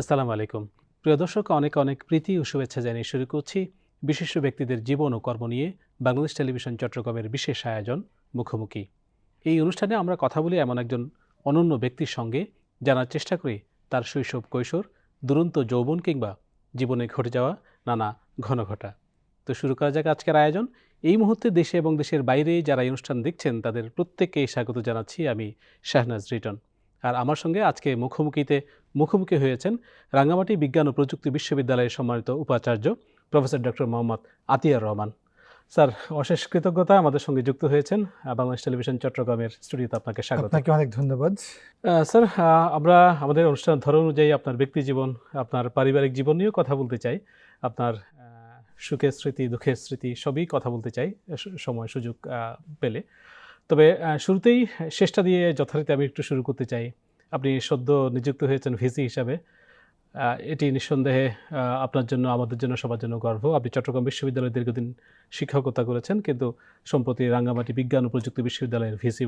আসসালামু আলাইকুম। প্রিয় দর্শক, অনেক অনেক প্রীতি ও শুভেচ্ছা জানিয়ে শুরু করছি বিশিষ্ট ব্যক্তিদের জীবন ও কর্ম নিয়ে বাংলাদেশ টেলিভিশন চট্টগ্রামের বিশেষ আয়োজন মুখোমুখি। এই অনুষ্ঠানে আমরা কথা বলি এমন একজন অনন্য ব্যক্তির সঙ্গে জানার চেষ্টা করি তার শৈশব, কৈশোর, দুরন্ত যৌবন কিংবা জীবনে ঘটে যাওয়া নানা ঘন ঘটা। তো শুরু করা যাক আজকের আয়োজন। এই মুহূর্তে দেশে এবং দেশের বাইরে যারা এই অনুষ্ঠান দেখছেন, তাদের প্রত্যেককে স্বাগত জানাচ্ছি আমি শাহনাজ রিটন। আর আমার সঙ্গে আজকে মুখোমুখিতে মুখোমুখি হয়েছেন রাঙ্গামাটি বিজ্ঞান ও প্রযুক্তি বিশ্ববিদ্যালয়ের সম্মানিত উপাচার্য professor doctor Mohammad Atiar Rahman. Sir অশেষ কৃতজ্ঞতা আমাদের সঙ্গে যুক্ত হয়েছেন বাংলাদেশ টেলিভিশন চট্টগ্রামের স্টুডিওতে আপনাকে স্বাগত। আপনাকে অনেক ধন্যবাদ। স্যার আমরা আমাদের অনুষ্ঠান ধরন অনুযায়ী আপনার ব্যক্তি জীবন আপনার পারিবারিক জীবন নিয়েও কথা বলতে চাই। আপনার সুখের স্মৃতি দুঃখের স্মৃতি সবই কথা বলতে চাই সময় সুযোগ পেলে। তবে শুরুতেই শেষটা দিয়ে যথারীতি আমি একটু শুরু করতে চাই। আপনি সদ্য নিযুক্ত হয়েছেন ভিসি হিসাবে। এটি নিঃসন্দেহে আপনার জন্য আমাদের জন্য সবার জন্য গর্ব। আপনি চট্টগ্রাম বিশ্ববিদ্যালয়ে দীর্ঘদিন শিক্ষকতা করেছেন কিন্তু সম্প্রতি রাঙ্গামাটি বিজ্ঞান ও প্রযুক্তি বিশ্ববিদ্যালয়ের ভিসি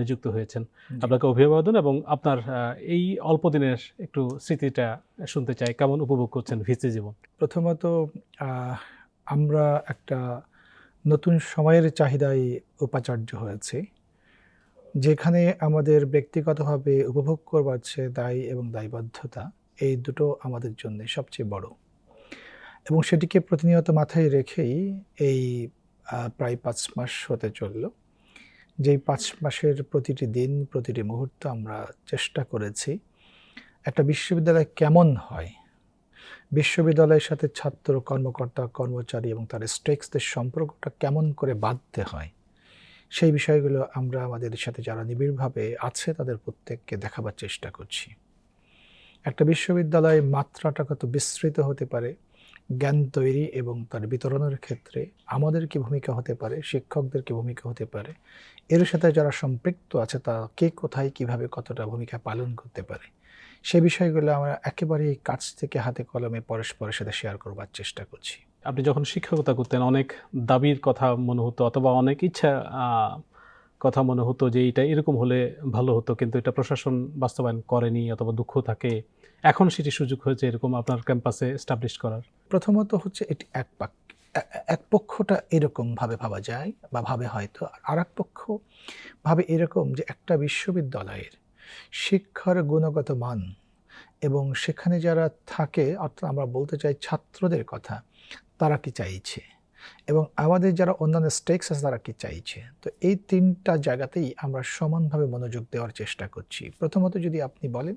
নিযুক্ত হয়েছেন। আপনাকে অভিবাদন এবং আপনার এই অল্প দিনের একটু স্মৃতিটা শুনতে চাই। কেমন উপভোগ করছেন ভিসি জীবন? প্রথমত আমরা একটা নতুন সময়ের চাহিদায় উপাচার্য হয়েছে, যেখানে আমাদের ব্যক্তিগতভাবে উপভোগ করবার দায় এবং দায়বদ্ধতা, এই দুটো আমাদের জন্য সবচেয়ে বড়। এবং সেটিকে প্রতিনিয়ত মাথায় রেখেই এই প্রায় পাঁচ মাস হতে চলল। যেই পাঁচ মাসের প্রতিটি দিন, প্রতিটি মুহূর্ত আমরা চেষ্টা করেছি, একটা বিশ্ববিদ্যালয় কেমন হয় বিশ্ববিদ্যালয়ের সাথে ছাত্র কর্মকর্তা, কর্মচারী এবং তার স্টেক্সদের সম্পর্কটা কেমন করে বাঁধতে হয়, সেই বিষয়গুলো আমরা আমাদের সাথে যারা নিবিড়ভাবে আছে তাদের প্রত্যেককে দেখাবার চেষ্টা করছি। একটা বিশ্ববিদ্যালয় মাত্রাটা কত বিস্তৃত হতে পারে, জ্ঞান তৈরি এবং তার বিতরণের ক্ষেত্রে আমাদের কি ভূমিকা হতে পারে, শিক্ষকদের কি ভূমিকা হতে পারে, এর সাথে যারা সম্পৃক্ত আছে তা কে কোথায়, কীভাবে, কতটা ভূমিকা পালন করতে পারে সে বিষয়গুলো আমরা একেবারেই কাছ থেকে হাতে কলমে পরস্পরের সাথে শেয়ার করবার চেষ্টা করছি। আপনি যখন শিক্ষকতা করতেন অনেক দাবির কথা মনে হতো অথবা অনেক ইচ্ছা কথা মনে হতো যে এটা এরকম হলে ভালো হতো কিন্তু এটা প্রশাসন বাস্তবায়ন করেনি অথবা দুঃখ থাকে। এখন সেটি সুযোগ হয়েছে এরকম আপনার ক্যাম্পাসে এস্টাবলিশ করার। প্রথমত হচ্ছে এটি এক পাক এক পক্ষটা এরকম ভাবে ভাবা যায় বা ভাবে হয়তো আর এক পক্ষ ভাবে এরকম যে একটা বিশ্ববিদ্যালয়ের শিক্ষার গুণগত মান। এবং সেখানে যারা থাকে, অর্থাৎ আমরা বলতে চাই ছাত্রদের কথা, তারা কি চাইছে? এবং আমাদের যারা অন্যান্য স্টেক্স আছে, তারা কি চাইছে? তো এই তিনটা জায়গাতেই আমরা সমানভাবে মনোযোগ দেওয়ার চেষ্টা করছি। প্রথমত যদি আপনি বলেন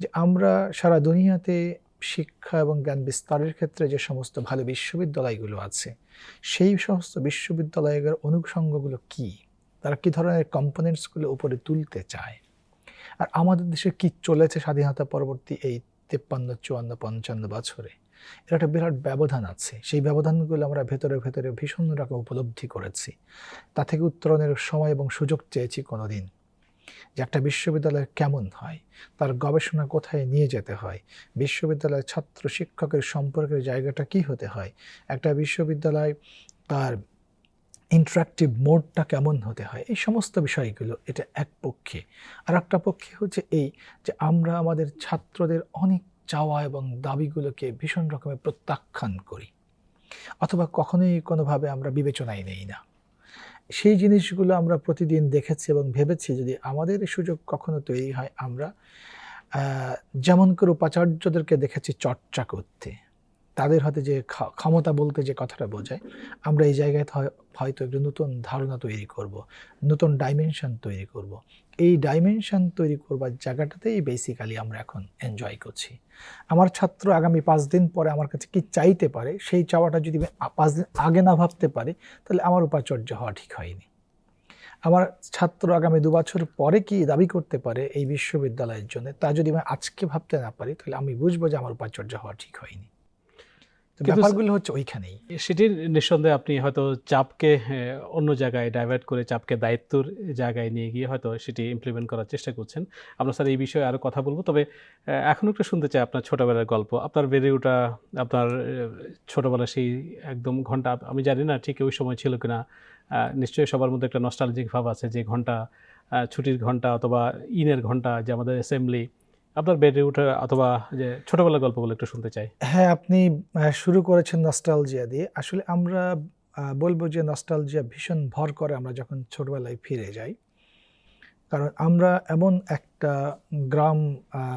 যে আমরা সারা দুনিয়াতে শিক্ষা এবং জ্ঞান বিস্তারের ক্ষেত্রে যে সমস্ত ভালো বিশ্ববিদ্যালয়গুলো আছে, সেই সমস্ত বিশ্ববিদ্যালয়ের অনুষঙ্গগুলো কি? তারা কি ধরনের কম্পোনেন্টসগুলো উপরে তুলতে চায়? আর আমাদের দেশে কি চলেছে স্বাধীনতা পরবর্তী এই তেপ্পান্ন, চুয়ান্ন, পঞ্চান্ন বছরে? এর একটা বিরাট ব্যবধান আছে। সেই ব্যবধানগুলো আমরা ভেতরে ভেতরে ভীষণ রকম উপলব্ধি করেছি। তা থেকে উত্তরণের সময় এবং সুযোগ চেয়েছি কোনোদিন। যে একটা বিশ্ববিদ্যালয় কেমন হয়? তার গবেষণা কোথায় নিয়ে যেতে হয়? বিশ্ববিদ্যালয়ের ছাত্র শিক্ষকের সম্পর্কের জায়গাটা কি হতে হয়? একটা বিশ্ববিদ্যালয় তার ইন্টারাক্টিভ মোডটা কেমন হতে হয়? এই সমস্ত বিষয়গুলো এটা এক পক্ষে। আর একটা পক্ষে হচ্ছে এই যে আমরা আমাদের ছাত্রদের অনেক চাওয়া এবং দাবিগুলোকে ভীষণ রকমের প্রত্যাখ্যান করি। অথবা কখনোই কোনোভাবে আমরা বিবেচনায় নেই না। সেই জিনিসগুলো আমরা প্রতিদিন দেখেছি এবং ভেবেছি যদি আমাদের সুযোগ কখনো তৈরি হয়, আমরা যেমন করে উপাচার্যদেরকে দেখেছি চর্চা করতে। তাদের হাতে যে ক্ষা- ক্ষমতা বলতে যে কথাটা বোঝায়, আমরা এই জায়গায় হয়- হয়তো একটু নতুন ধারণা তৈরি করব, নতুন ডাইমেনশন তৈরি করব। এই ডাইমেনশন তৈরি করবার জায়গাটাতেই বেসিক্যালি আমরা এখন এনজয় করছি। আমার ছাত্র আগামী পাঁচ দিন পরে আমার কাছে কি চাইতে পারে, সেই চাওয়াটা যদি পাঁচ দিন আগে না ভাবতে পারে, তাহলে আমার উপাচার্য হওয়া ঠিক হয়নি। আমার ছাত্র আগামী দু বছর পরে কি দাবি করতে পারে এই বিশ্ববিদ্যালয়ের জন্য, তা যদি আমি আজকে ভাবতে না পারি, তাহলে আমি বুঝব যে আমার উপাচার্য হওয়া ঠিক হয়নি। ব্যাপারগুলো হচ্ছে ওইখানেই। সেটির নিঃসন্দেহে আপনি হয়তো চাপকে অন্য জায়গায় ডাইভার্ট করে চাপকে দায়িত্বর জায়গায় নিয়ে গিয়ে হয়তো সেটি ইমপ্লিমেন্ট করার চেষ্টা করছেন। আমরা স্যার এই বিষয়ে আরও কথা বলব। তবে এখন একটু শুনতে চাই আপনার ছোটোবেলার গল্প। আপনার বেড়ে ওঠা আপনার আহ, ছোটোবেলার সেই একদম ঘণ্টা আমি জানি না ঠিক ওই সময় ছিল কিনা নিশ্চয়ই সবার মধ্যে একটা নস্টালজিক ভাব আছে যে ঘণ্টা ছুটির ঘণ্টা অথবা ইনের ঘণ্টা যে আমাদের অ্যাসেম্বলি আপনার বেডে উঠে অথবা যে ছোটবেলার গল্পগুলো একটু শুনতে চাই। হ্যাঁ আপনি শুরু করেছেন নস্টালজিয়া দিয়ে। আসলে আমরা বলব যে নস্টালজিয়া ভীষণ ভর করে আমরা যখন ছোটবেলায় ফিরে যাই। কারণ আমরা এমন একটা গ্রাম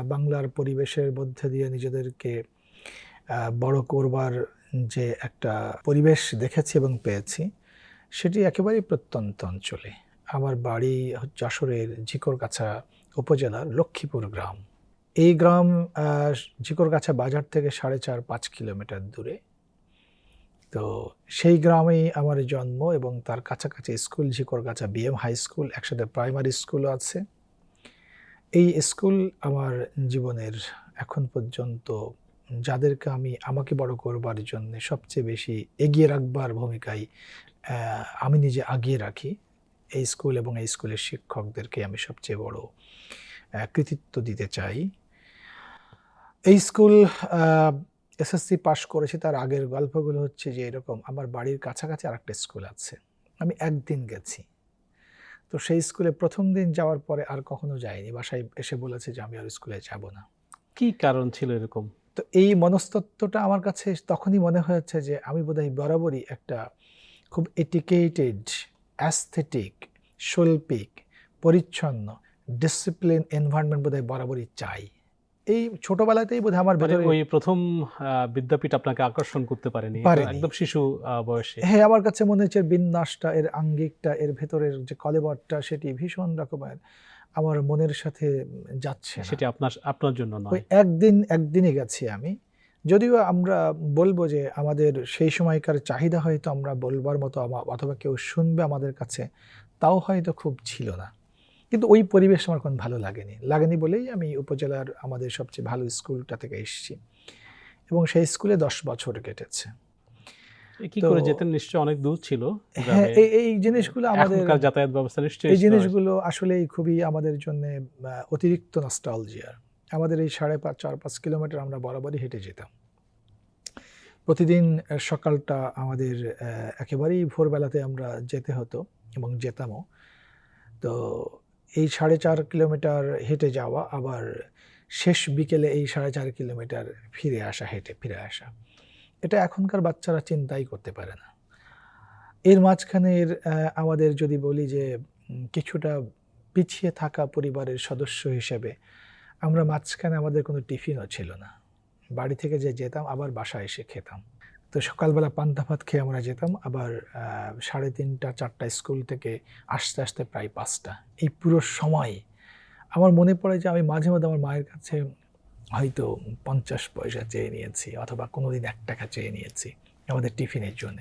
বাংলার পরিবেশের মধ্যে দিয়ে নিজেদেরকে বড় করবার যে একটা পরিবেশ দেখেছি এবং পেয়েছি, সেটি একেবারেই প্রত্যন্ত অঞ্চলে। আমার বাড়ি যশোরের ঝিকরগাছা উপজেলার লক্ষ্মীপুর গ্রাম। এই গ্রাম ঝিকরগাছা বাজার থেকে সাড়ে চার, পাঁচ কিলোমিটার দূরে। তো সেই গ্রামেই আমার জন্ম এবং তার কাছাকাছি school Jhikargachha BM high school একসাথে প্রাইমারি স্কুলও আছে। এই স্কুল আমার জীবনের এখন পর্যন্ত যাদেরকে আমি আমাকে বড় করবার জন্য সবচেয়ে বেশি এগিয়ে রাখবার ভূমিকায় আমি নিজে আগিয়ে রাখি। এই স্কুল এবং এই স্কুলের শিক্ষকদেরকে আমি সবচেয়ে বড় কৃতিত্ব দিতে চাই। এই স্কুল এসএসসি পাশ করেছি তার আগের গল্পগুলো হচ্ছে যে এরকম আমার বাড়ির কাছাকাছি আর একটা স্কুল আছে। আমি একদিন গেছি। তো সেই স্কুলে প্রথম দিন যাওয়ার পরে আর কখনো যাইনি। বাসায় এসে বলেছে যে আমি আর স্কুলে যাব না। কি কারণ ছিল এরকম? তো এই মনস্তত্ত্বটা আমার কাছে তখনই মনে হয়েছে যে আমি বোধহয় বরাবরই একটা খুব এটিকেটেড অ্যাস্থেটিক শৈল্পিক পরিচ্ছন্ন ডিসিপ্লিন এনভায়রনমেন্ট বোধহয় বরাবরই চাই। এই ছোটবেলাতেই বোধহয় আমার ভেতরে ওই প্রথম বিদ্যাপীঠ আপনাকে আকর্ষণ করতে পারেনি। একদম শিশু বয়সে। হ্যাঁ আমার কাছে মনে হচ্ছে বিন্যাসটা এর আঙ্গিকটা এর ভেতরের যে কলেবরটা সেটি ভীষণ রকমের আমার মনের সাথে যাচ্ছে। সেটি আপনার আপনার জন্য নয়। একদিন একদিনই গেছি আমি। যদিও আমরা বলব যে আমাদের সেই সময়কার চাহিদা হয়তো আমরা বলবার মতো অথবা কেউ শুনবে আমাদের কাছে তাও হয়তো খুব ছিল না। কিন্তু ওই পরিবেশ আমার কোন ভালো লাগেনি। লাগেনি বলেই আমি উপজেলার আমাদের সবচেয়ে ভালো স্কুলটা থেকে এসেছি এবং সেই স্কুলে দশ বছর কেটেছে। এ কি করে যেতেন? নিশ্চয়ই অনেক দূর ছিল হ্যাঁ এই জিনিসগুলো আমাদের যাতায়াত ব্যবস্থা নিশ্চয়ই এই জিনিসগুলো আসলেই খুবই আমাদের জন্য অতিরিক্ত নস্টালজিয়ার আমাদের এই সাড়ে পাঁচ চার পাঁচ কিলোমিটার আমরা বরাবরই হেঁটে যেতাম। প্রতিদিন সকালটা আমাদের একেবারেই ভোরবেলাতে আমরা যেতে হতো এবং যেতামও। তো এই সাড়ে চার কিলোমিটার হেঁটে যাওয়া, আবার শেষ বিকেলে এই সাড়ে চার কিলোমিটার ফিরে আসা, হেঁটে ফিরে আসা। এটা এখনকার বাচ্চারা চিন্তাই করতে পারে না। এর মাঝখানের আমাদের যদি বলি যে কিছুটা পিছিয়ে থাকা পরিবারের সদস্য হিসেবে আমরা মাঝখানে আমাদের কোনো টিফিনও ছিল না। বাড়ি থেকে যে যেতাম, আবার বাসায় এসে খেতাম। তো সকালবেলা পান্তা ভাত খেয়ে আমরা যেতাম আবার সাড়ে তিনটা চারটা স্কুল থেকে আসতে আসতে প্রায় পাঁচটা। এই পুরো সময় আমার মনে পড়ে যে আমি মাঝে মাঝে আমার মায়ের কাছে হয়তো পঞ্চাশ পয়সা চেয়ে নিয়েছি অথবা কোনো দিন এক টাকা চেয়ে নিয়েছি আমাদের টিফিনের জন্য।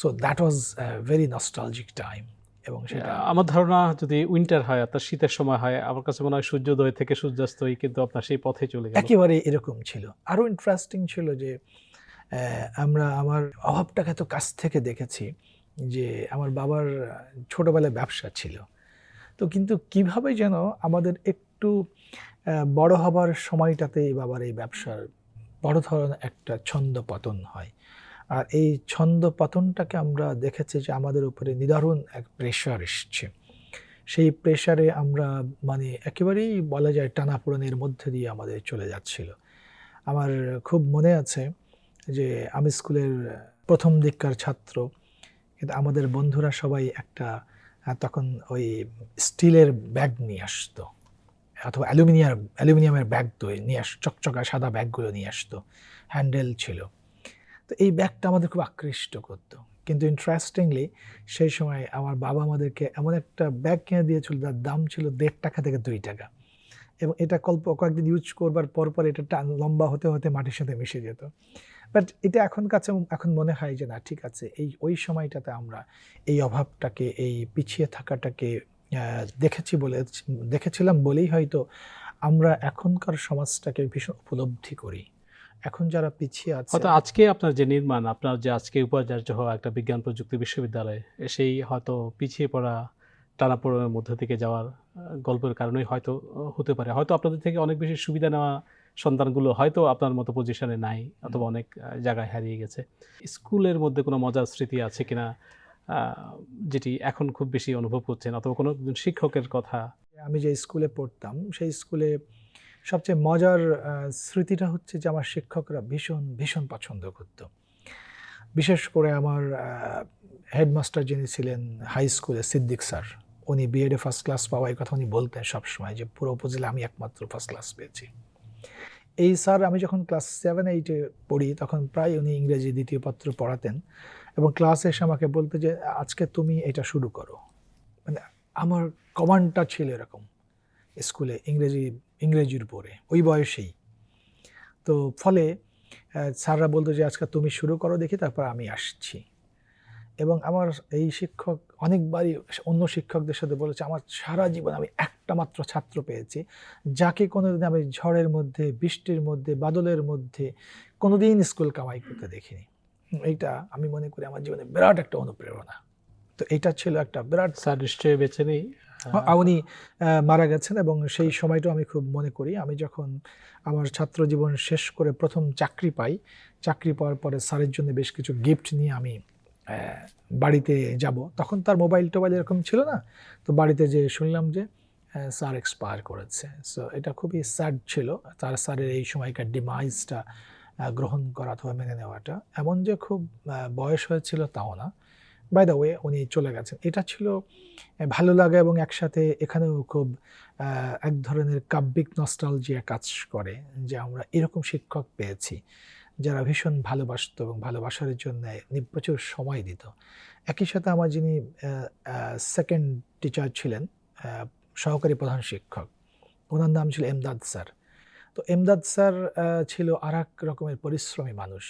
So that was very nostalgic time এবং সেটা আমার ধারণা যদি উইন্টার হয় অর্থাৎ শীতের সময় হয় আমার কাছে মনে হয় সূর্যোদয় থেকে সূর্যাস্তই কিন্তু আপনার সেই পথে চলে গেল। একেবারে এরকম ছিল। আরও ইন্টারেস্টিং ছিল যে আমরা আমার অভাবটাকে তো কাছ থেকে দেখেছি যে আমার বাবার ছোটোবেলায় ব্যবসা ছিল। তো কিন্তু কীভাবে যেন আমাদের একটু বড় হবার সময়টাতেই বাবার এই ব্যবসার বড় ধরনের একটা ছন্দ পতন হয়। আর এই ছন্দ পতনটাকে আমরা দেখেছি যে আমাদের উপরে নিদারুণ এক প্রেশার এসছে। সেই প্রেশারে আমরা মানে একেবারেই বলা যায় টানাপোড়েনের মধ্যে দিয়ে আমাদের চলে যাচ্ছিল। আমার খুব মনে আছে যে আমি স্কুলের প্রথম দিককার ছাত্র। কিন্তু আমাদের বন্ধুরা সবাই একটা তখন ওই স্টিলের ব্যাগ নিয়ে আসতো। অথবা অ্যালুমিনিয়াম, অ্যালুমিনিয়ামের ব্যাগ তো, নিয়ে আস, চকচকা সাদা ব্যাগগুলো নিয়ে আসতো। হ্যান্ডেল ছিল। তো এই ব্যাগটা আমাদের খুব আকৃষ্ট করতো। কিন্তু ইন্টারেস্টিংলি সেই সময় আমার বাবা আমাদেরকে এমন একটা ব্যাগ কিনে দিয়েছিল, যার দাম ছিল দেড় টাকা থেকে দুই টাকা। এবং এটা কল্প, কয়েকদিন ইউজ করবার পর পর এটা লম্বা হতে হতে মাটির সাথে মিশে যেত। বাট এটা এখন কাছে এখন মনে হয় যে না, ঠিক আছে, এই, ওই সময়টাতে আমরা এই অভাবটাকে, এই পিছিয়ে থাকাটাকে দেখেছি বলে, দেখেছিলাম বলেই হয়তো আমরা এখনকার সমাজটাকে ভীষণ উপলব্ধি করি। এখন যারা পিছিয়ে আছে হয়তো আজকে আপনার যে নির্মাণ, আপনার যে আজকে উপাচার্য হওয়া একটা বিজ্ঞান প্রযুক্তি বিশ্ববিদ্যালয়, সেই হয়তো পিছিয়ে পড়া টানাপোড়েনের মধ্যে থেকে যাওয়ার গল্পের কারণেই হয়তো হতে পারে। হয়তো আপনাদের থেকে অনেক বেশি সুবিধা নেওয়া সন্তানগুলো হয়তো আপনার মতো পজিশনে নাই অথবা অনেক জায়গায় হারিয়ে গেছে। স্কুলের মধ্যে কোনো মজার স্মৃতি আছে কিনা যেটি এখন খুব বেশি অনুভব করছেন অথবা কোনো শিক্ষকের কথা? আমি যে স্কুলে পড়তাম সেই স্কুলে সবচেয়ে মজার স্মৃতিটা হচ্ছে যে আমার শিক্ষকরা ভীষণ ভীষণ পছন্দ করত। বিশেষ করে আমার হেডমাস্টার যিনি ছিলেন হাই স্কুলে সিদ্দিক স্যার উনি বিএডে ফার্স্ট ক্লাস পাওয়া এই কথা উনি বলতেন সবসময় যে পুরো উপজেলা আমি একমাত্র ফার্স্ট ক্লাস পেয়েছি। এই স্যার, আমি যখন ক্লাস সেভেন, এইটে পড়ি, তখন প্রায় উনি ইংরেজি দ্বিতীয় পত্র পড়াতেন এবং ক্লাসে এসে আমাকে বলতে যে, আজকে তুমি এটা শুরু করো। মানে আমার কমান্ডটা ছিল এরকম, স্কুলে ইংরেজি, ইংরেজির উপরে, ওই বয়সেই। তো ফলে স্যাররা বলতো যে, আজকে তুমি শুরু করো, দেখি তারপর আমি আসছি। এবং আমার এই শিক্ষক অনেকবারই অন্য শিক্ষকদের সাথে বলেছে, আমার সারা জীবন আমি একটা মাত্র ছাত্র পেয়েছি। যাকে কোনোদিন আমি ঝড়ের মধ্যে বৃষ্টির মধ্যে বাদলের মধ্যে কোনোদিন স্কুল কামাই করতে দেখিনি। এইটা আমি মনে করি আমার জীবনে বিরাট একটা অনুপ্রেরণা। তো এটা ছিল একটা বিরাট স্যার নিশ্চয়ই বেছে নেই। উনি মারা গেছেন এবং সেই সময়টা আমি খুব মনে করি। আমি যখন আমার ছাত্র জীবন শেষ করে প্রথম চাকরি পাই চাকরি পাওয়ার পরে স্যারের জন্য বেশ কিছু গিফট নিয়ে আমি বাড়িতে যাব। তখন তার মোবাইল টোবাইল এরকম ছিল না? তো বাড়িতে যে শুনলাম যে স্যার এক্সপায়ার করেছে। সো এটা খুবই স্যাড ছিল। তার স্যারের এই সময়কার ডিমাইজটা গ্রহণ করা অথবা মেনে নেওয়াটা। এমন যে খুব বয়স হয়েছিল তাও না। বাই দ্য ওয়ে উনি চলে গেছেন। এটা ছিল ভালো লাগা এবং একসাথে এখানেও খুব এক ধরনের কাব্যিক নস্টালজিয়া কাজ করে যে আমরা এরকম শিক্ষক পেয়েছি, যারা ভীষণ ভালোবাসতো এবং ভালোবাসার জন্য প্রচুর সময় দিত। একই সাথে আমার যিনি সেকেন্ড টিচার ছিলেন সহকারী প্রধান শিক্ষক। ওনার নাম ছিল এমদাদ স্যার। তো এমদাদ স্যার ছিল আর এক রকমের পরিশ্রমী মানুষ।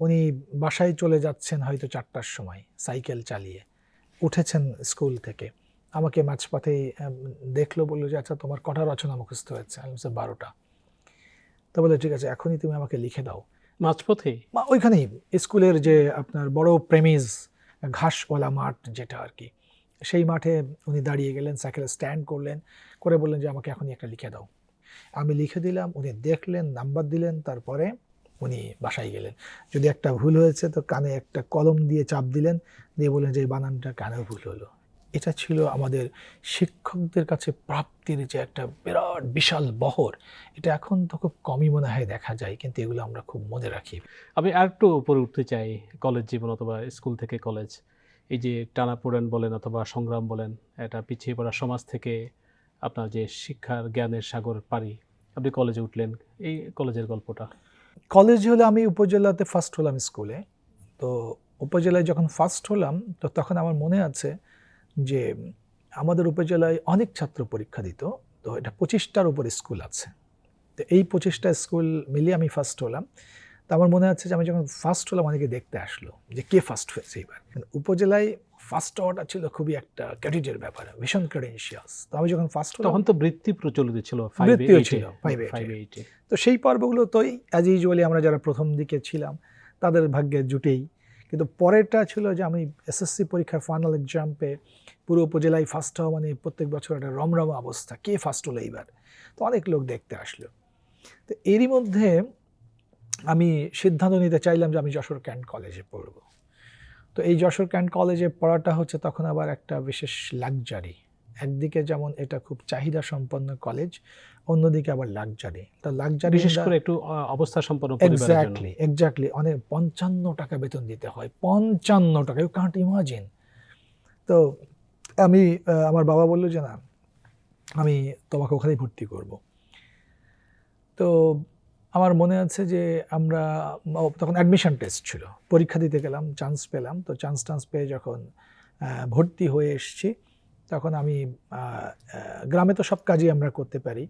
উনি বাসায় চলে যাচ্ছেন হয়তো চারটার সময় সাইকেল চালিয়ে। উঠেছেন স্কুল থেকে। আমাকে মাঝপথেই দেখল বলল যে আচ্ছা তোমার কটা রচনা মুখস্থ হয়েছে? আমি বলছি বারোটা। তো বলে ঠিক আছে এখনই তুমি আমাকে লিখে দাও। মাঝপথে বা ওইখানেই স্কুলের যে আপনার বড় প্রেমিজ ঘাসওয়ালা মাঠ যেটা আর কি। সেই মাঠে উনি দাঁড়িয়ে গেলেন সাইকেল স্ট্যান্ড করলেন, করে বললেন যে, আমাকে এখনই একটা লিখে দাও। আমি লিখে দিলাম, উনি দেখলেন নাম্বার দিলেন, তারপরে উনি বাসায় গেলেন। যদি একটা ভুল হয়েছে, তো কানে একটা কলম দিয়ে চাপ দিলেন, দিয়ে বললেন যে, এই বানানটা কেন ভুল হলো? এটা ছিল আমাদের শিক্ষকদের কাছে প্রাপ্তির যে একটা বিরাট, বিশাল বহর। এটা এখন তো খুব কমই মনে হয় দেখা যায়, কিন্তু এগুলো আমরা খুব মনে রাখি। আমি আর একটু উপরে উঠতে চাই, কলেজ জীবন অথবা স্কুল থেকে কলেজ। এই যে টানাপোড়েন বলেন অথবা সংগ্রাম বলেন, এটা পিছিয়ে পড়া সমাজ থেকে আপনার যে শিক্ষার জ্ঞানের সাগর পারি আপনি কলেজে উঠলেন, এই কলেজের গল্পটা। কলেজ হলে আমি উপজেলাতে ফার্স্ট হলাম স্কুলে তো উপজেলায় যখন ফার্স্ট হলাম, তো তখন আমার মনে আছে যে আমাদের উপজেলায় অনেক ছাত্র পরীক্ষা দিত, তো এটা পঁচিশটার উপর স্কুল আছে। তো এই পঁচিশটা স্কুল মিলিয়ে আমি ফার্স্ট হলাম। তো আমার মনে আছে যে আমি যখন ফার্স্ট হলাম অনেকে দেখতে আসলো যে কে ফার্স্ট হয়েছে এবার। উপজেলায় ফার্স্ট হওয়াটা ছিল খুবই একটা ক্যারিজের ব্যাপার ভীষণ ক্রেডেন্সিয়াস তো আমি যখন ফার্স্ট হলাম তখন তো বৃত্তি প্রচলিত ছিল বৃত্তিও ছিল, তো সেই পর্বগুলো তো অ্যাজ ইউজুয়ালি আমরা যারা প্রথম দিকে ছিলাম তাদের ভাগ্যে জুটেই। কিন্তু পরেরটা ছিল যে আমি এসএসসি পরীক্ষার ফাইনাল এক্সাম্পে পুরো উপজেলায় ফার্স্ট হওয়া মানে প্রত্যেক বছর একটা রমরমা অবস্থা কে ফার্স্ট হলো এইবার? তো অনেক লোক দেখতে আসলো। তো এরই মধ্যে আমি সিদ্ধান্ত নিতে চাইলাম যে আমি যশোর ক্যান্ট কলেজে পড়ব। তো এই যশোর ক্যান্ট কলেজে পড়াটা হচ্ছে তখন আবার একটা বিশেষ লাক্সারি। একদিকে যেমন এটা খুব চাহিদা সম্পন্ন কলেজ অন্যদিকে আবার লাক্সারি। তো লাক্সারি বিশেষ করে একটু অবস্থা সম্পন্ন এক্স্যাক্টলি এক্স্যাক্টলি অনেক পঞ্চান্ন টাকা বেতন দিতে হয় পঞ্চান্ন টাকা ইউ কান্ট ইমাজিন তো আমি আমার বাবা বলল যে না আমি তোমাকে ওখানেই ভর্তি করব। তো আমার মনে আছে যে আমরা তখন অ্যাডমিশন টেস্ট ছিল। পরীক্ষা দিতে গেলাম চান্স পেলাম। তো চান্স টান্স পেয়ে যখন ভর্তি হয়ে এসেছি, তখন আমি গ্রামে তো সব কাজই আমরা করতে পারি।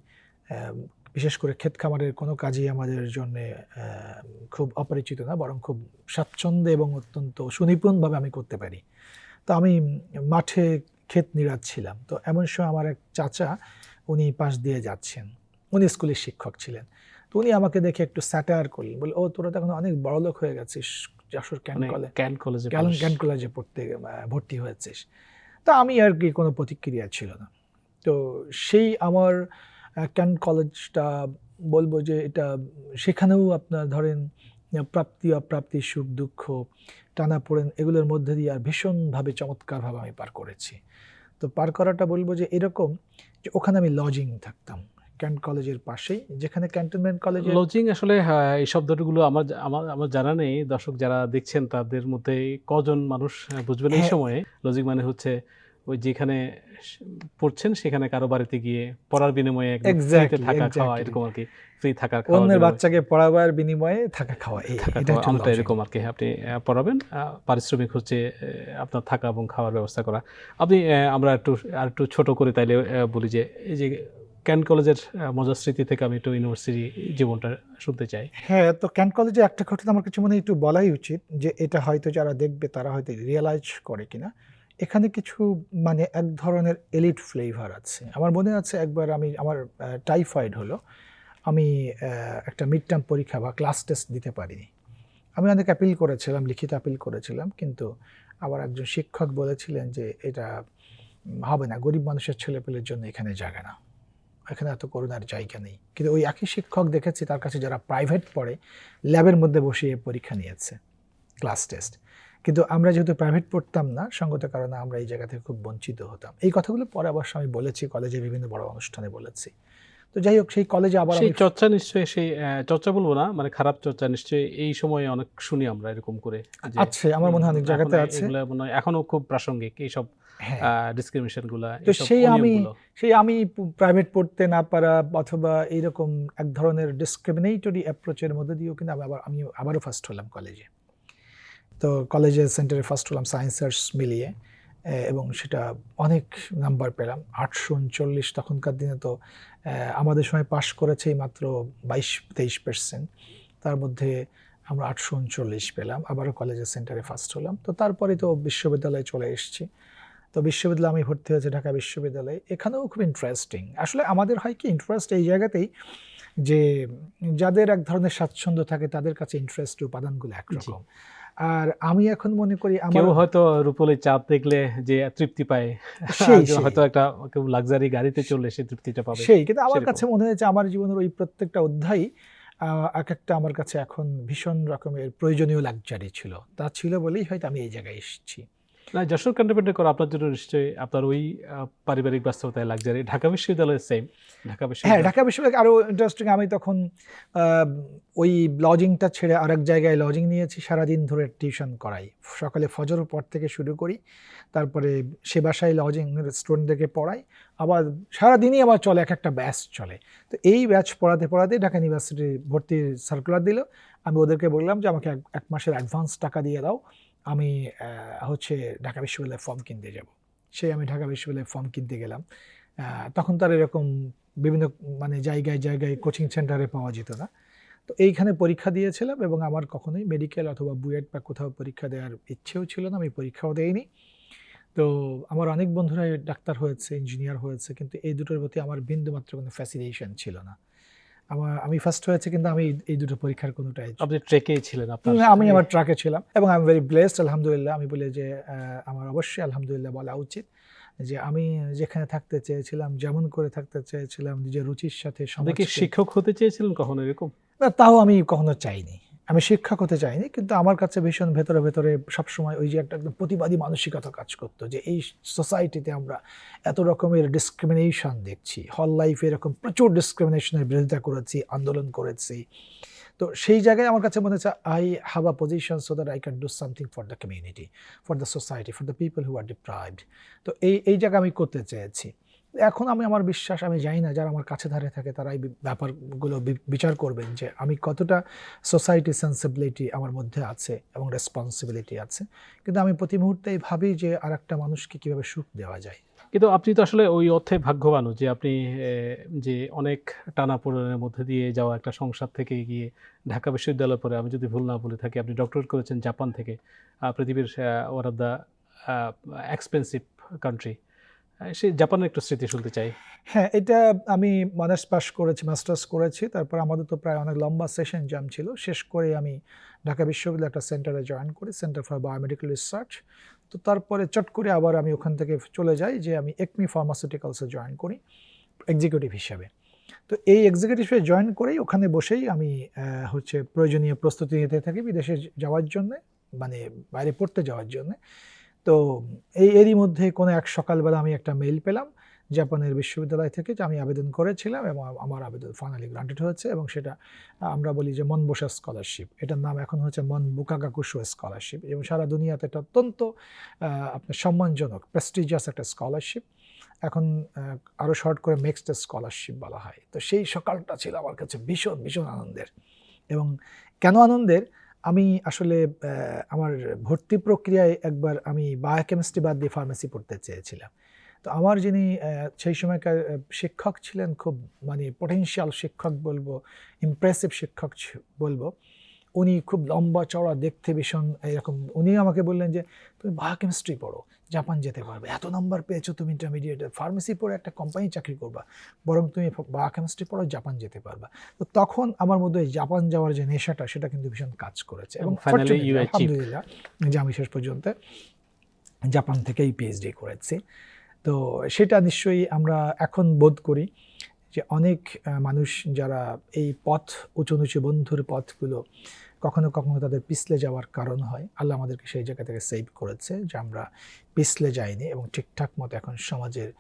বিশেষ করে ক্ষেত খামারের কোনো কাজই আমাদের জন্য খুব অপরিচিত না, বরং খুব স্বাচ্ছন্দ্য এবং অত্যন্ত সুনিপুণভাবে আমি করতে পারি। তো আমি মাঠে ক্ষেত নিড়াচ্ছিলাম। তো এমন সময় আমার এক চাচা, উনি পাশ দিয়ে যাচ্ছেন। উনি স্কুলের শিক্ষক ছিলেন। তো উনি আমাকে দেখে একটু স্যাটায়ার করলেন বলে ও তোরা তো এখন অনেক বড় লোক হয়ে গেছিস যশোর ক্যান্ট মানে কলেজ ক্যান কলেজে ক্যালন ক্যান্ট কলেজে পড়তে ভর্তি হয়েছিস। তা আমি আর কি কোনো প্রতিক্রিয়া ছিল না। তো সেই আমার ক্যান কলেজটা বলব যে এটা সেখানেও আপনার ধরেন প্রাপ্তি অপ্রাপ্তি সুখ দুঃখ টানা পড়েন এগুলোর মধ্যে দিয়ে আর ভীষণভাবে চমৎকারভাবে আমি পার করেছি। তো পার করাটা বলব যে এরকম যে ওখানে আমি লজিং থাকতাম। ক্যান্ট কলেজের পাশেই যেখানে ক্যান্টনমেন্ট কলেজের লজিং আসলে হ্যাঁ, এই শব্দটুগুলো আমার আমার আমার জানা নেই। দর্শক যারা দেখছেন তাদের মধ্যে কজন মানুষ বুঝবেন এই হ্যাঁ। সময়ে। লজিং মানে হচ্ছে ওই যেখানে পড়ছেন সেখানে কারও বাড়িতে গিয়ে পড়ার বিনিময়ে থাকা খাওয়া এরকম আর কি। ফ্রি থাকার খাওয়া অন্যের বাচ্চাকে পড়াবার বিনিময়ে থাকা খাওয়া এটা। এরকম আর কি। আপনি পড়াবেন পারিশ্রমিক হচ্ছে আপনার থাকা এবং খাওয়ার ব্যবস্থা করা। আপনি আমরা একটু আর একটু ছোট করে তাইলে বলি যে এই যে ক্যান কলেজের মজার স্মৃতি থেকে আমি একটু ইউনিভার্সিটি জীবনটা শুনতে চাই। হ্যাঁ তো ক্যান্ট কলেজে একটা ঘটনা আমার কিছু মনে একটু বলাই উচিত যে এটা হয়তো যারা দেখবে তারা হয়তো রিয়েলাইজ করে কিনা। এখানে কিছু মানে এক ধরনের এলিট ফ্লেভার আছে। আমার মনে আছে একবার আমি, আমার টাইফয়েড হলো। আমি একটা মিড টার্ম পরীক্ষা বা ক্লাস টেস্ট দিতে পারিনি। আমি অনেক অ্যাপিল করেছিলাম, লিখিত অ্যাপিল করেছিলাম, কিন্তু আবার একজন শিক্ষক বলেছিলেন যে এটা হবে না, গরিব মানুষের ছেলেপেলের জন্য এখানে জায়গা না। এখানে এত করোনার জায়গা নেই। কিন্তু ওই একই শিক্ষক দেখেছি, তার কাছে যারা প্রাইভেট পড়ে ল্যাবের মধ্যে বসিয়ে পরীক্ষা নিয়েছে ক্লাস টেস্ট কিন্তু আমরা যেহেতু প্রাইভেট পড়তাম না, সঙ্গত কারণে আমরা এই জায়গা থেকে খুব বঞ্চিত হতাম। এই কথাগুলো পরে অবশ্য আমি বলেছি কলেজে বিভিন্ন বড় অনুষ্ঠানে বলেছি। তো যাই হোক সেই কলেজে আবার সেই আমি চর্চা নিশ্চয়ই সেই চর্চা বলব না মানে খারাপ চর্চা নিশ্চয়ই এই সময়ে অনেক শুনি আমরা এরকম করে আছে আমার মনে হয় অনেক জায়গাতে আছে। মনে হয় এখনও খুব প্রাসঙ্গিক এইসব হ্যাঁ। ডিসক্রিমিনেশনগুলা তো সেই আমি- সেই আমি প্রাইভেট পড়তে না পারা অথবা এইরকম এক ধরনের ডিসক্রিমিনেটরি অ্যাপ্রোচের মধ্যে দিয়েও কিন্তু আবার আমি আবারও ফার্স্ট হলাম কলেজে তো কলেজের সেন্টারে ফার্স্ট হলাম সায়েন্স আর্টস মিলিয়ে। এবং সেটা অনেক নাম্বার পেলাম। আটশো উনচল্লিশ তখনকার দিনে তো আমাদের সময় পাশ করেছে এই মাত্র বাইশ তেইশ পার্সেন্ট তার মধ্যে আমরা আটশো উনচল্লিশ পেলাম আবারও কলেজের সেন্টারে ফার্স্ট হলাম। তো তারপরে তো বিশ্ববিদ্যালয়ে চলে এসেছি। তো বিশ্ববিদ্যালয়ে আমি ভর্তি হয়েছি ঢাকা বিশ্ববিদ্যালয়ে। এখানেও খুব ইন্টারেস্টিং আসলে আমাদের হয় কি ইন্টারেস্ট এই জায়গাতেই যে যাদের এক ধরনের স্বাচ্ছন্দ্য থাকে তাদের কাছে ইন্টারেস্ট উপাদানগুলো একরকম। আর আমি এখন মনে করি আমার হয়তো রূপলের চাপ দেখলে যে তৃপ্তি পায় সেই, হয়তো একটা কেউ লাক্সারি গাড়িতে চললে সে তৃপ্তিটা পাবে। সেই কিন্তু আমার কাছে মনে হয়েছে আমার জীবনের ওই প্রত্যেকটা অধ্যায় আহ, এক একটা আমার কাছে এখন ভীষণ রকমের প্রয়োজনীয় লাক্সারি ছিল। তা ছিল বলেই হয়তো আমি এই জায়গায় এসেছি। না যশোর কন্টেম্পোরারি করা আপনার জন্য নিশ্চয়ই আপনার ওই পারিবারিক বাস্তবতায় লাক্সারি ঢাকা বিশ্ববিদ্যালয়ের সেম ঢাকা বিশ্ববিদ্যালয় হ্যাঁ ঢাকা বিশ্ববিদ্যালয় আরও ইন্টারেস্টিং আমি তখন ওই লজিংটা ছেড়ে আরেক জায়গায় লজিং নিয়েছি সারাদিন ধরে টিউশন করাই। সকালে ফজর পর থেকে শুরু করি তারপরে সে বাসায় লজিং স্টুডেন্টদেরকে পড়াই। আবার সারাদিনই আবার চলে এক একটা ব্যাচ চলে। তো এই ব্যাচ পড়াতে পড়াতে ঢাকা ইউনিভার্সিটি ভর্তির সার্কুলার দিল। আমি ওদেরকে বললাম যে আমাকে এক মাসের অ্যাডভান্স টাকা দিয়ে দাও। আমি হচ্ছে ঢাকা বিশ্ববিদ্যালয়ে ফর্ম কিনতে যাব। সেই আমি ঢাকা বিশ্ববিদ্যালয়ে ফর্ম কিনতে গেলাম। তখন তার এরকম বিভিন্ন মানে জায়গায় জায়গায় কোচিং সেন্টারে পাওয়া যেত না। তো এইখানে পরীক্ষা দিয়েছিলাম এবং আমার কখনোই মেডিকেল অথবা বুয়েট বা কোথাও পরীক্ষা দেওয়ার ইচ্ছেও ছিল না। আমি পরীক্ষাও দেইনি। তো আমার অনেক বন্ধুরা ডাক্তার হয়েছে ইঞ্জিনিয়ার হয়েছে, কিন্তু এই দুটোর প্রতি আমার বিন্দুমাত্র কোনো ফ্যাসিনেশন ছিল না। আমার আমি ফার্স্ট হয়েছে কিন্তু আমি এই- দুটো পরীক্ষার কোনোটাই আপনি ট্রেকেই ছিলেন আপনি আমি আমার ট্রাকে ছিলাম এবং আই এম ভেরি ব্লেসড আলহামদুলিল্লাহ। আমি বলি যে আমার অবশ্যই আলহামদুলিল্লাহ বলা উচিত যে আমি যেখানে থাকতে চেয়েছিলাম যেমন করে থাকতে চেয়েছিলাম নিজের রুচির সাথে সবাইকে শিক্ষক হতে চেয়েছিলেন কখনো এরকম? না, তাও আমি কখনো চাইনি। আমি শিক্ষক হতে চাইনি, কিন্তু আমার কাছে ভীষণ ভেতরে ভেতরে সবসময় ওই যে একটা একদম প্রতিবাদী মানসিকতা কাজ করতো যে এই সোসাইটিতে আমরা এত রকমের ডিসক্রিমিনেশন দেখছি হল লাইফে এরকম প্রচুর ডিসক্রিমিনেশনের বিরোধিতা করেছি, আন্দোলন করেছি। তো সেই জায়গায় আমার কাছে মনে হচ্ছে I have a position so that I can do something for the community for the society for the people who are deprived তো এই এই জায়গা আমি করতে চেয়েছি। এখন আমি আমার বিশ্বাস, আমি জানি না যারা আমার কাছে ধারে থাকে তারা এই ব্যাপারগুলো বিচার করবেন যে আমি কতটা সোসাইটি সেন্সিবিলিটি আমার মধ্যে আছে এবং রেসপন্সিবিলিটি আছে। কিন্তু আমি প্রতি মুহূর্তেই ভাবি যে আর একটা মানুষকে কীভাবে সুখ দেওয়া যায়। কিন্তু আপনি তো আসলে ওই অর্থে ভাগ্যবানও যে আপনি যে অনেক টানা টানাপোড়েনের মধ্যে দিয়ে যাওয়া একটা সংসার থেকে গিয়ে ঢাকা বিশ্ববিদ্যালয় পরে আমি যদি ভুল না বলে থাকি, আপনি ডক্টরেট করেছেন জাপান থেকে পৃথিবীর one of the expensive country সেই জাপানের একটু স্মৃতি শুনতে চাই। হ্যাঁ এটা আমি মানার্স পাস করেছি, মাস্টার্স করেছি, তারপর আমাদের তো প্রায় অনেক লম্বা সেশন জাম ছিল। শেষ করে আমি ঢাকা বিশ্ববিদ্যালয় একটা সেন্টারে জয়েন করি, সেন্টার ফর বায়োমেডিক্যাল রিসার্চ। তো তারপরে চট করে আবার আমি ওখান থেকে চলে যাই যে আমি একমি ফার্মাসিউটিক্যালসে জয়েন করি এক্সিকিউটিভ হিসাবে। তো এই এক্সিকিউটিভ জয়েন করেই ওখানে বসেই আমি হচ্ছে প্রয়োজনীয় প্রস্তুতি নিতে থাকি বিদেশে যাওয়ার জন্যে মানে বাইরে পড়তে যাওয়ার জন্যে। তো এই, এরই মধ্যে কোনো এক সকালবেলা আমি একটা মেইল পেলাম জাপানের বিশ্ববিদ্যালয় থেকে যে আমি আবেদন করেছিলাম এবং আমার আবেদন ফাইনালি গ্রান্টেড হয়েছে এবং সেটা আমরা বলি যে মন বসা স্কলারশিপ এটার নাম এখন হচ্ছে মন বুকাগাকুশো স্কলারশিপ এবং সারা দুনিয়াতে এটা অত্যন্ত আপনার সম্মানজনক প্রেস্টিজিয়াস একটা স্কলারশিপ এখন আরও শর্ট করে নেক্সট স্কলারশিপ বলা হয়। তো সেই সকালটা ছিল আমার কাছে ভীষণ ভীষণ আনন্দের। এবং কেন আনন্দের? আমি আসলে আমার ভর্তি প্রক্রিয়ায় একবার আমি বায়োকেমিস্ট্রি বাদ দিয়ে ফার্মেসি পড়তে চেয়েছিলাম। তো আমার যিনি সেই সময়কার শিক্ষক ছিলেন খুব মানে পটেনশিয়াল শিক্ষক বলব ইমপ্রেসিভ শিক্ষক বলব উনি খুব লম্বা চওড়া দেখতে ভীষণ এরকম। উনি আমাকে বললেন যে তুমি বায়োকেমিস্ট্রি পড়ো জাপান যেতে পারবে। এত নাম্বার পেয়েছ তুমি ইন্টারমিডিয়েট ফার্মেসি পড়ে একটা কোম্পানি চাকরি করবা বরং তুমি বায়োকেমিস্ট্রি পড়ো জাপান যেতে পারবা। তো তখন আমার মধ্যে জাপান যাওয়ার যে নেশাটা সেটা কিন্তু ভীষণ কাজ করেছে। এবং. আলহামদুলিল্লাহ যে আমি শেষ পর্যন্ত জাপান থেকেই পিএইচডি করেছি। তো সেটা নিশ্চয়ই আমরা এখন বোধ করি যে অনেক মানুষ যারা এই পথ, উঁচু নিচু বন্ধুর পথগুলো কখনো কখনো তাদের পিছলে যাওয়ার কারণ হয়। আল্লাহ আমাদেরকে সেই জায়গা থেকে সেভ করেছে যে আমরা পিছলে যাইনি এবং ঠিকঠাক মতো এখন সমাজের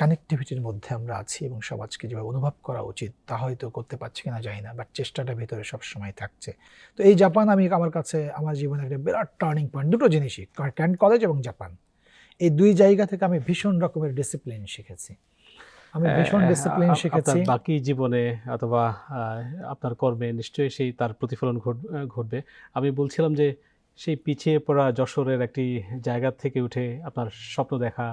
কানেক্টিভিটির মধ্যে আমরা আছি এবং সমাজকে যেভাবে অনুভব করা উচিত তা হয়তো করতে পারছি কিনা জানি না বাট চেষ্টাটা ভিতরে সবসময় থাকছে। তো এই জাপান আমি আমার কাছে, আমার জীবনে একটা বিরাট টার্নিং পয়েন্ট দুটো জিনিসই ক্যান্ট কলেজ এবং জাপান। এই দুই জায়গা থেকে আমি ভীষণ রকমের ডিসিপ্লিন শিখেছি। আমি ভীষণ ডিসিপ্লিন শিখেছি। বাকি জীবনে অথবা আপনার কর্মে নিশ্চয়ই সেই তার প্রতিফলন ঘটবে। আমি বলছিলাম যে সেই পিছিয়ে পড়া যশোরের একটি জায়গা থেকে উঠে আপনার স্বপ্ন দেখা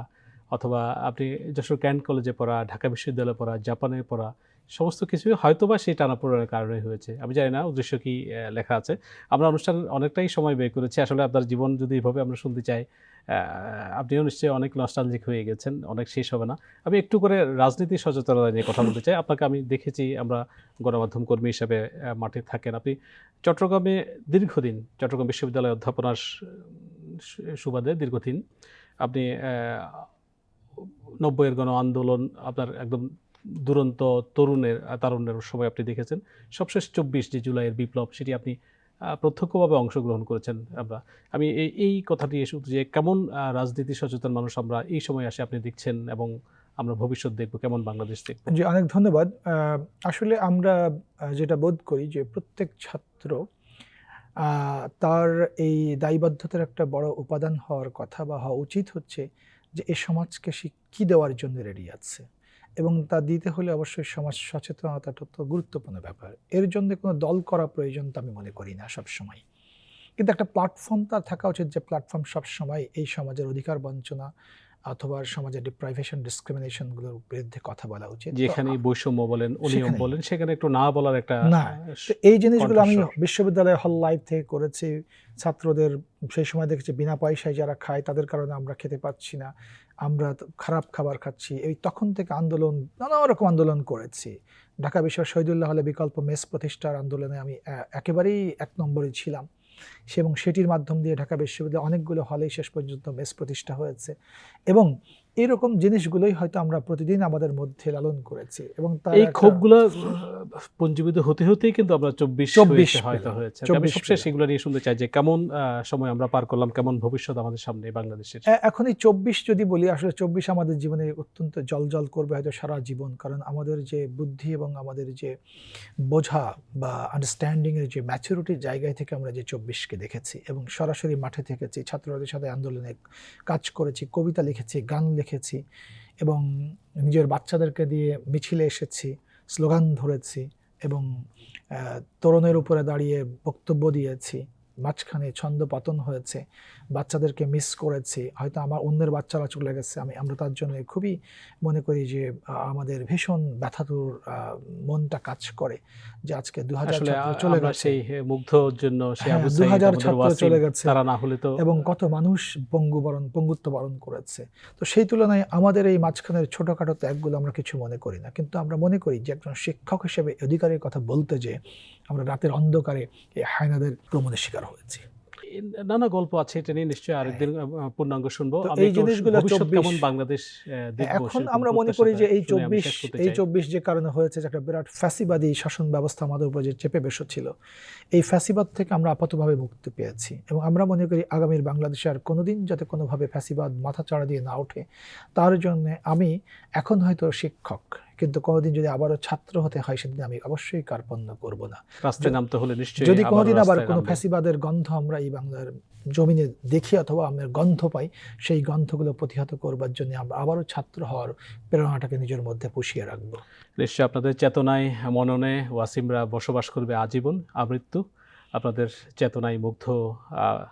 অথবা আপনি যশোর ক্যান্ট কলেজে পড়া ঢাকা বিশ্ববিদ্যালয়ে পড়া জাপানে পড়া সমস্ত কিছুই হয়তোবা সেই টানাপোড়েনের কারণে হয়েছে। আমি জানি না উদ্দেশ্য কি লেখা আছে। আমরা অনুষ্ঠান অনেকটাই সময় ব্যয় করেছি। আসলে আপনার জীবন যদি এভাবে আমরা শুনতে চাই আপনিও নিশ্চয়ই অনেক নস্টালজিক হয়ে গেছেন অনেক শেষ হবে না। আমি একটু করে রাজনীতি সচেতনতা নিয়ে কথা বলতে চাই। আপনাকে আমি দেখেছি আমরা গণমাধ্যম কর্মী হিসেবে মাঠে থাকেন আপনি। চট্টগ্রামে দীর্ঘদিন চট্টগ্রাম বিশ্ববিদ্যালয়ে অধ্যাপনার সুবাদে দীর্ঘদিন আপনি নব্বইয়ের গণ আন্দোলন আপনার একদম দুরন্ত তরুণের আহ, তারুণ্যের সময় আপনি দেখেছেন। সবশেষ চব্বিশ যে জুলাইয়ের বিপ্লব সেটি আপনি প্রত্যক্ষভাবে অংশগ্রহণ করেছেন আমরা। আমি এই এই কথাটি এসে যে কেমন রাজনীতি সচেতন মানুষ আমরা এই সময় আসে আপনি দেখছেন এবং আমরা ভবিষ্যৎ দেখব, কেমন বাংলাদেশ দেখব? জি, অনেক ধন্যবাদ। আসলে আমরা যেটা বোধ করি যে প্রত্যেক ছাত্র তার এই দায়বদ্ধতার একটা বড় উপাদান হওয়ার কথা বা হওয়া উচিত হচ্ছে যে এই সমাজকে সে কী দেওয়ার জন্য রেডি আছে। এবং তা দিতে হলে অবশ্যই সমাজ সচেতনতা তো গুরুত্বপূর্ণ ব্যাপার। এর জন্য কোনো দল করা প্রয়োজন তো আমি মনে করি না সবসময়। কিন্তু একটা প্ল্যাটফর্ম তার থাকা উচিত যে প্ল্যাটফর্ম সবসময় এই সমাজের অধিকার বঞ্চনা অথবা সমাজের ডিপ্রাইভেশন ডিসক্রিমিনেশনগুলোর বিরুদ্ধে কথা বলা উচিত। যেখানে বৈষম্য বলেন অনিয়ম বলেন সেখানে একটু না বলার একটা না, এই জিনিসগুলো আমি। বিশ্ববিদ্যালয়ে হল লাইফ থেকে করেছি ছাত্রদের সেই সময় দেখেছি বিনা পয়সায় যারা খায় তাদের কারণে আমরা খেতে পাচ্ছি না আমরা খারাপ খাবার খাচ্ছি। এই তখন থেকে আন্দোলন নানা রকম আন্দোলন করেছি। ঢাকা বিশ্ব শহীদুল্লাহ হলে বিকল্প মেস প্রতিষ্ঠার আন্দোলনে আমি একেবারেই এক নম্বরে ছিলাম। এবং সেটির মাধ্যম দিয়ে ঢাকা বিশ্ববিদ্যালয়ে অনেকগুলো হলেই শেষ পর্যন্ত মেস প্রতিষ্ঠা হয়েছে। এবং এরকম জিনিসগুলোই হয়তো আমরা প্রতিদিন আমাদের মধ্যে লালন করেছি এবং এই ক্ষোভগুলো পুঞ্জীবিত হতে হতেই কিন্তু আমরা চব্বিশ 24 হয়তো হয়েছে আমি সবশেষ। এগুলো নিয়ে শুনতে চাই যে কেমন সময় আমরা পার করলাম কেমন ভবিষ্যৎ আমাদের সামনে বাংলাদেশের এখন এই চব্বিশ যদি বলি আসলে চব্বিশ আমাদের জীবনে অত্যন্ত জল জল করবে হয়তো সারা জীবন কারণ আমাদের যে বুদ্ধি এবং আমাদের যে বোঝা বা আন্ডারস্ট্যান্ডিং এর যে ম্যাচুরিটির জায়গায় থেকে আমরা যে চব্বিশকে দেখেছি এবং সরাসরি মাঠে থেকেছি ছাত্রদের সাথে আন্দোলনে কাজ করেছি কবিতা লিখেছি গান লিখেছি এবং নিজের বাচ্চাদেরকে দিয়ে মিছিলে এসেছি স্লোগান ধরেছি এবং তরুণের উপরে দাঁড়িয়ে বক্তব্য দিয়েছি। মাঝখানে ছন্দ পতন হয়েছে বাচ্চাদেরকে মিস করেছি হয়তো আমার অন্যের বাচ্চারা চলে গেছে আমি আমরা তার জন্য খুবই মনে করি যে আমাদের ভীষণ ব্যথাতুর মনটা কাজ করে যে আজকে দু হাজার চলে গেছে সেই মুগ্ধর জন্য হ্যাঁ, আবু 2000 সাঈদ, আমাদের ছাত্র চলে গেছে। তারা না হলে তো এবং কত মানুষ পঙ্গু বরণ পঙ্গুত্ব বরণ করেছে তো সেই তুলনায় আমাদের এই মাঝখানের ছোটোখাটো ত্যাগগুলো আমরা কিছু মনে করি না কিন্তু আমরা মনে করি যে একজন শিক্ষক হিসেবে অধিকারের কথা বলতে যে আমরা রাতের অন্ধকারে এই হায়নাদের প্রমোদের শিকার হয়েছি। নানা গল্প আছে এটা নিয়ে নিশ্চয়ই আরেকদিন পূর্ণাঙ্গ শুনব। এই জিনিসগুলো কেমন বাংলাদেশ এখন আমরা মনে করি যে এই চব্বিশ এই চব্বিশ যে কারণে হয়েছে যে একটা বিরাট ফ্যাসিবাদী শাসন ব্যবস্থা আমাদের উপর যে চেপে ছিল এই ফ্যাসিবাদ থেকে আমরা আপাতভাবে মুক্তি পেয়েছি। এবং আমরা মনে করি আগামীর বাংলাদেশে আর কোনোদিন যাতে কোনোভাবে ফ্যাসিবাদ মাথা চাড়া দিয়ে না ওঠে তার জন্য আমি এখন হয়তো শিক্ষক। কিন্তু কোনোদিন যদি আবারও ছাত্র হতে হয় সেদিন আমি অবশ্যই কার্পণ্য করব না। রাস্তায় নামতে হলে নিশ্চয়ই যদি কোনোদিন আবার কোনো ফ্যাসিবাদের গন্ধ আমরা এই বাংলার জমিনে দেখি অথবা আমরা গন্ধ পাই সেই গন্ধগুলো প্রতিহত করবার জন্য আমরা আবারও ছাত্র হওয়ার প্রেরণাটাকে নিজের মধ্যে পুষিয়ে রাখব। নিশ্চয়ই আপনাদের চেতনায় মননে ওয়াসিমরা বসবাস করবে আজীবন আমৃত্যু। আপনাদের চেতনায় মুগ্ধ আহ,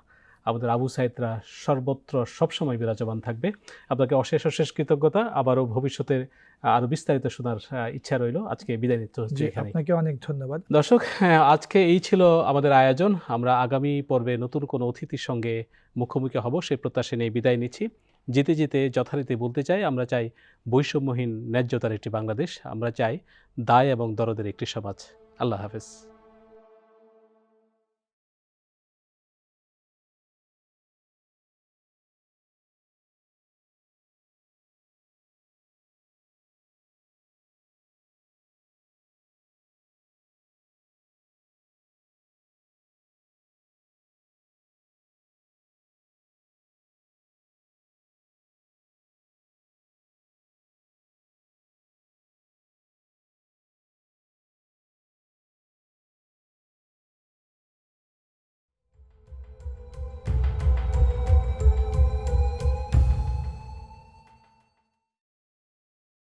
আমাদের আবু সাইদরা সর্বত্র সবসময় বিরাজমান থাকবে। আপনাকে অশেষ অশেষ কৃতজ্ঞতা। আবারও ভবিষ্যতে আরও বিস্তারিত শোনার ইচ্ছা রইল। আজকে বিদায় নিতে হচ্ছে আপনাকে অনেক ধন্যবাদ। দর্শক হ্যাঁ, আজকে এই ছিল আমাদের আয়োজন। আমরা আগামী পর্বে নতুন কোনো অতিথির সঙ্গে মুখোমুখি হব সেই প্রত্যাশা নিয়ে বিদায় নিচ্ছি। যেতে যেতে যথারীতি বলতে চাই আমরা চাই বৈষম্যহীন ন্যায্যতার একটি বাংলাদেশ। আমরা চাই দায় এবং দরদের একটি সমাজ। আল্লাহ হাফেজ।